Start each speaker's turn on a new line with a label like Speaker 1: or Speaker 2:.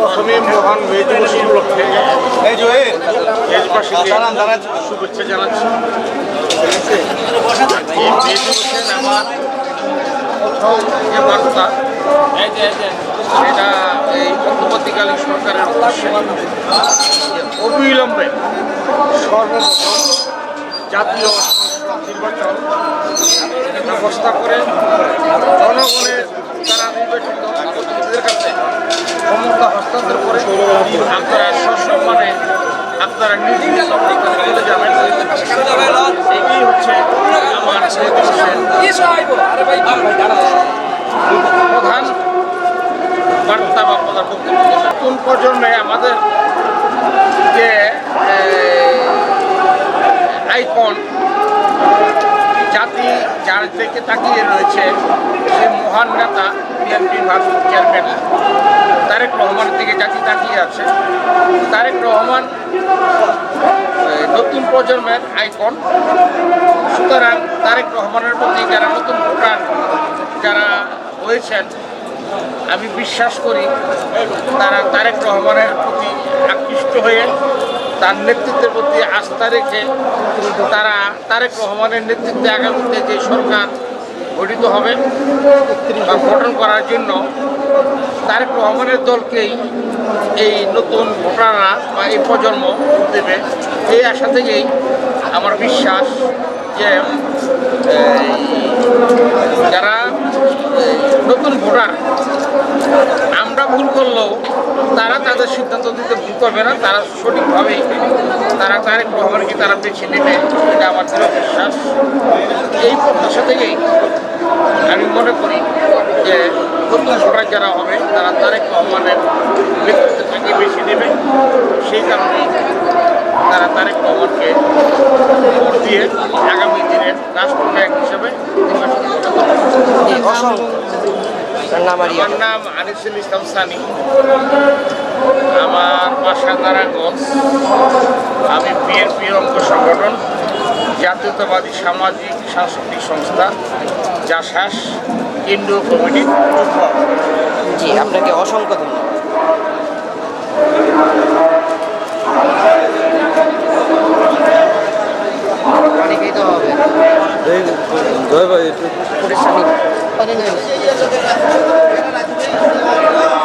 Speaker 1: প্রথমে মহান মে দিবস উপলক্ষে
Speaker 2: এই যে এই,
Speaker 1: দেশবাসীকে
Speaker 2: দাঁড়ান, দাঁড়ান।
Speaker 1: শুভেচ্ছা জানাচ্ছি এই মে দিবসের আমার প্রথম যে বার্তা সেটা এই অন্তর্বর্তীকালীন সরকারের উদ্দেশ্যে অবিলম্বে সর্বপ্রথম জাতীয় নির্বাচন ব্যবস্থা করে আপনারা সসম্মানে আপনারা নিজ নিজ অবস্থানে চলে যাবেন। এটাই হচ্ছে প্রধান বার্তা বা প্রধান বক্তব্য প্রজন্মে আমাদের যে আইকন, জাতি যার দিকে তাকিয়ে রয়েছে, সে মহান নেতা বিএনপি ভারত চেয়ারম্যান তারেক রহমানের দিকে জাতি তাকিয়ে আছে। তারেক রহমান নতুন প্রজন্মের আইকন। সুতরাং তারেক রহমানের প্রতি যারা নতুন ভোটার যারা হয়েছেন, আমি বিশ্বাস করি তারা তারেক রহমানের প্রতি আকৃষ্ট হয়ে তার নেতৃত্বের প্রতি আস্থা রেখে তারা তারেক রহমানের নেতৃত্বে আগামীতে যে সরকার গঠিত হবে, বা গঠন করার জন্য তারেক রহমানের দলকেই এই নতুন ভোটাররা বা এই প্রজন্ম দেবে। এই আশা থেকেই আমার বিশ্বাস যে যারা নতুন ভোটার, আমরা ভুল করলেও তারা তাদের সিদ্ধান্ত দিতে ভুল করবে না, তারা সঠিকভাবেই তারা তারেক রহমানকে তারা বেছে নেবে, এটা আমার দৃঢ় বিশ্বাস। এই প্রত্যাশা থেকেই আমি মনে করি যে নতুন ভোটার যারা হবে তারা তারেক রহমানের নেতৃত্বে তাকে বেছে নেবে সেই কারণেই তারা তারেক রহমানকে ভোট দিয়ে আগামী দিনের রাষ্ট্রনায়ক হিসেবে। আমার নাম আনিসুল ইসলাম সানি। আমার বাসা নারায়ণগঞ্জ। আমি বিএনপির অঙ্গ সংগঠন জাতীয়তাবাদী সামাজিক সাংস্কৃতিক সংস্থা জাসাস। কেন্দ্রীয় কমিটি।
Speaker 3: জি আপনাকে অসংখ্য ধন্যবাদ। জয় ভাই